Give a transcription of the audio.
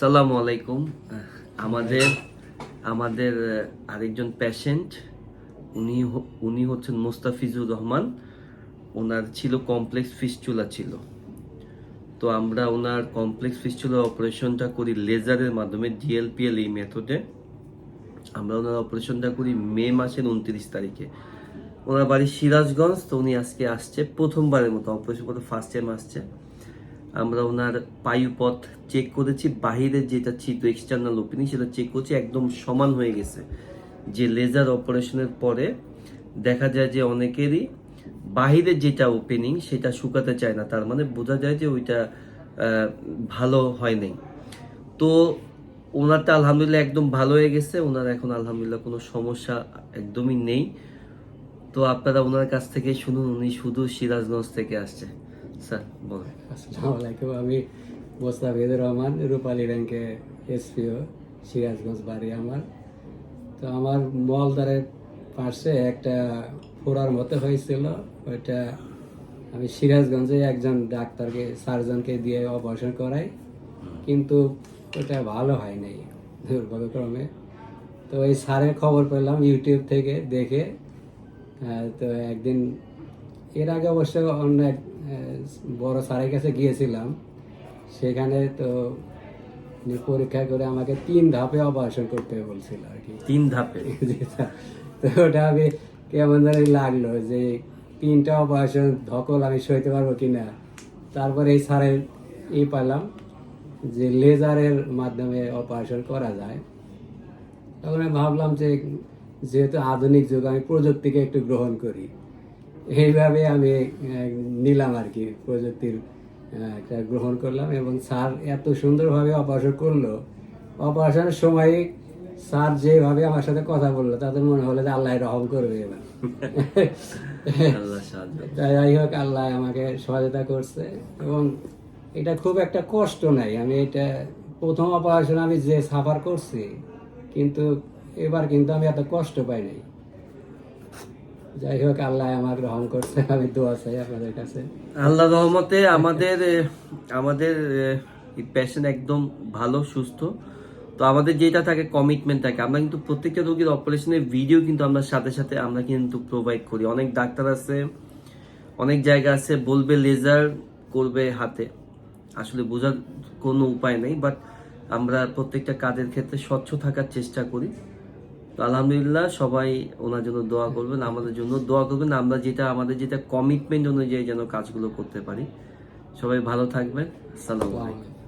সালামু আলাইকুম। আমাদের আমাদের আরেকজন পেশেন্ট উনি উনি হচ্ছেন মোস্তাফিজুর রহমান। ওনার ছিল কমপ্লেক্স ফিস্চুলা ছিল। তো আমরা ওনার কমপ্লেক্স ফিস্চুলা অপারেশনটা করি লেজারের মাধ্যমে ডিএলপিএল এই মেথডে আমরা ওনার অপারেশনটা করি মে মাসের উনত্রিশ তারিখে। ওনার বাড়ি সিরাজগঞ্জ, তো উনি আজকে আসছে প্রথমবারের মতো অপারেশন করতে ফার্স্ট টাইম আসছে। আমরা ওনার পায়ুপথ চেক করেছি বাহিরের যেটা ছিল এক্সটার্নাল ওপেনিং সেটা চেক করছি, একদম সমান হয়ে গেছে। যে লেজার অপারেশনের পরে দেখা যায় যে অনেকেরই বাহিরের যেটা ওপেনিং সেটা শুকাতে চায় না, তার মানে বোঝা যায় যে ওইটা ভালো হয় নাই। তো ওনারটা আলহামদুলিল্লাহ একদম ভালো হয়ে গেছে, ওনার এখন আলহামদুলিল্লাহ কোনো সমস্যা একদমই নেই। তো আপনারা ওনার কাছ থেকে শুনুন, উনি শুধু সিরাজগঞ্জ থেকে আসছে। স্যার, বলেন। আসসালামু আলাইকুম আমি মোস্তাফিজুর রহমান, রূপালী ব্যাংকে এসপিও, সিরাজগঞ্জ বাড়ি আমার। তো আমার মলদারের পাশে একটা ফোড়ার মতো হয়েছিল, ওইটা আমি সিরাজগঞ্জে একজন ডাক্তারকে, সার্জনকে দিয়ে অপারেশন করাই, কিন্তু ওটা ভালো হয় নাই দুর্ভাগ্যক্রমে। তো ওই স্যারের খবর পেলাম ইউটিউব থেকে দেখে তো একদিন, এর আগে অবশ্য অন্য বড় স্যারের কাছে গিয়েছিলাম। সেখানে তো উনি পরীক্ষা করে আমাকে তিন ধাপে অপারেশন করতে বলছিল আর কি। তিন ধাপে? তো ওটা আমি কেমন জানি লাগল যে তিনটা অপারেশন ধকল আমি সইতে পারব কি না তারপরে এই স্যারের ই পেলাম যে লেজারের মাধ্যমে অপারেশন করা যায়। তখন আমি ভাবলাম যে যেহেতু আধুনিক যুগ আমি প্রযুক্তিকে একটু গ্রহণ করি। এইভাবে আমি নিলাম আর কি প্রযুক্তির একটা গ্রহণ করলাম এবং স্যার এত সুন্দরভাবে অপারেশন করল। অপারেশনের সময় স্যার যেভাবে আমার সাথে কথা বলল তাদের মনে হলো যে আল্লাহ রহম করবে এবার। যাই হোক আল্লাহ আমাকে সহায়তা করছে এবং এটা খুব একটা কষ্ট নাই। আমি এটা প্রথম অপারেশন আমি যে সাফার করছি কিন্তু এবার কিন্তু আমি এত কষ্ট পাই নাই। যাই হোক, আল্লাহ আমাকে রহম করছে, আমি দোয়া চাই আপনাদের কাছে। আল্লাহ রহমতে আমাদের আমাদের পেশেন্ট একদম ভালো, সুস্থ। তো আমাদের যেটা থাকে কমিটমেন্ট থাকে। আমরা কিন্তু প্রত্যেকটা রোগীর অপারেশনের ভিডিও কিন্তু আমরা সাথে সাথে আমরা কিন্তু প্রোভাইড করি। অনেক ডাক্তার আছে, অনেক জায়গা আছে, বলবে লেজার করবে হাতে। আসলে বোঝার কোনো উপায় নেই বাট আমরা প্রত্যেকটা কাজের ক্ষেত্রে স্বচ্ছ থাকার চেষ্টা করি। তো আলহামদুলিল্লাহ সবাই ওনার জন্য দোয়া করবেন, আমাদের জন্য দোয়া করবেন। আমরা যেটা, আমাদের যেটা কমিটমেন্ট অনুযায়ী যেন কাজগুলো করতে পারি। সবাই ভালো থাকবেন। আসসালামু আলাইকুম।